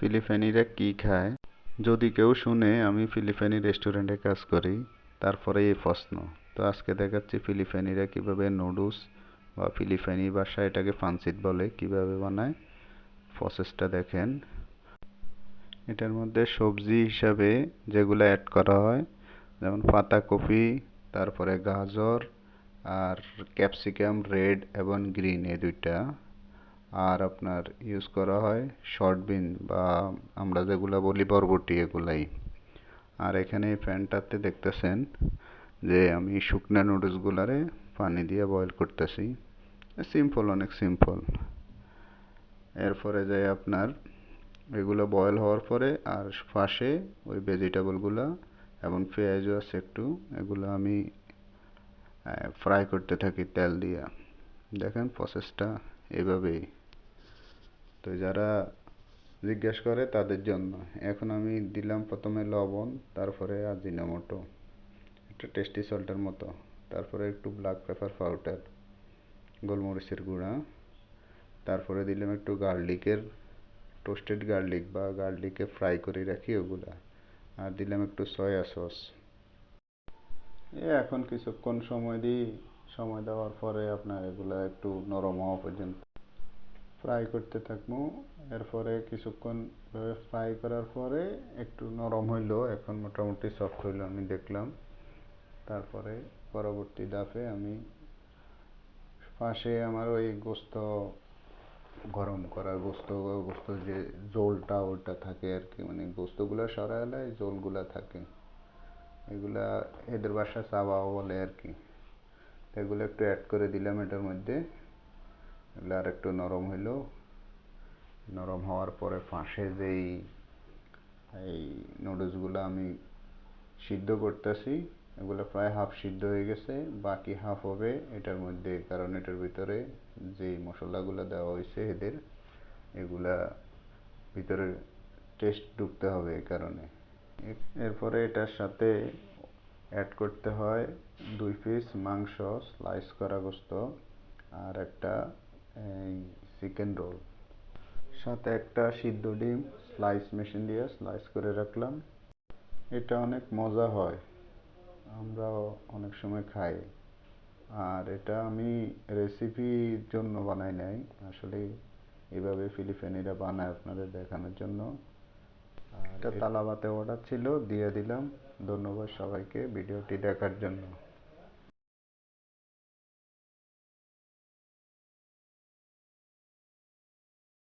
ফিলিপাইনিরা কি খায়? যদি কেউ শুনে আমি ফিলিপাইনি রেস্টুরেন্টে কাজ করি তারপরে এই প্রশ্ন। তো আজকে দেখাচ্ছি ফিলিপাইনিরা কীভাবে নুডলস বা ফিলিপাইনি ভাষায় এটাকে ফানসিট বলে, কীভাবে বানায়। প্রসেসটা দেখেন। এটার মধ্যে সবজি হিসাবে যেগুলো অ্যাড করা হয়, যেমন পাতাকপি, তারপরে গাজর আর ক্যাপসিকাম রেড এবং গ্রিন এই দুইটা। আর আপনার ইউজ করা হয় শর্ট বিন বা আমরা যেগুলো বলি বরবটি এগুলাই। আর এখানে এই প্যানটাতে দেখতেছেন যে আমি শুকনা নুডলসগুলারে পানি দিয়ে বয়েল করতেছি। সিম্পল অনেক সিম্পল এরপরে যাই আপনার এগুলো বয়েল হওয়ার পরে আর পাশে ওই ভেজিটেবলগুলো এবং পেঁয়াজও আছে একটু, এগুলো আমি ফ্রাই করতে থাকি তেল দিয়ে। দেখেন প্রসেসটা এভাবেই। তো যারা জিজ্ঞেস করে তাদের জন্য। এখন আমি দিলাম প্রথমে লবণ, তারপরে আজিনোমোটো। একটা টেস্টি সল্টের মতো। তারপরে একটু ব্ল্যাক পেপার পাউডার গোলমরিচের গুঁড়া। তারপরে দিলাম একটু গার্লিকের টোস্টেড গার্লিক বা গার্লিকে ফ্রাই করে রাখি ওগুলা। আর দিলাম একটু সয়া সস এ এখন কিছুক্ষণ সময় দিই। সময় দেওয়ার পরে আপনার এগুলা একটু নরম হওয়া পর্যন্ত। ফ্রাই করতে থাকব। এরপরে কিছুক্ষণ ভাবে ফ্রাই করার পরে একটু নরম হইল, এখন মোটামুটি সফট হইল আমি দেখলাম। তারপরে পরবর্তী ধাপে আমি পাশে আমার ওই গোস্ত গরম করা গোস্ত গোস্ত যে জোলটা ওটা থাকে আর কি মানে গোস্তগুলো সরাইলে জোলগুলা থাকে। এগুলা এদের বাসা চাবাও বলে আর কি। এগুলো একটু অ্যাড করে দিলাম এটার মধ্যে। আর একটু নরম হইল। নরম হওয়ার পরে পাশে যেই, এই নুডলসগুলো আমি সিদ্ধ করতেছি, এগুলো প্রায় হাফ সিদ্ধ হয়ে গেছে, বাকি হাফ হবে এটার মধ্যে, কারণ এটার ভিতরে যে মশলাগুলো দেওয়া হয়েছে এদের, এগুলা ভিতরে টেস্ট ঢুকতে হবে এই কারণে। এরপরে এটার সাথে অ্যাড করতে হয় দুই পিস মাংস স্লাইস করা গোস্ত, আর একটা চিকেন রোল সাথে একটা সিদ্ধ ডিম স্লাইস মেশিন দিয়ে স্লাইস করে রাখলাম। এটা অনেক মজা হয় আমরাও অনেক সময় খাই। আর এটা আমি রেসিপির জন্য বানাই নাই আসলে এভাবে ফিলিপিনিরা বানায় আপনাদের দেখানোর জন্য। এটা তালাবাতে অর্ডার ছিল দিয়ে দিলাম। ধন্যবাদ সবাইকে ভিডিওটি দেখার জন্য।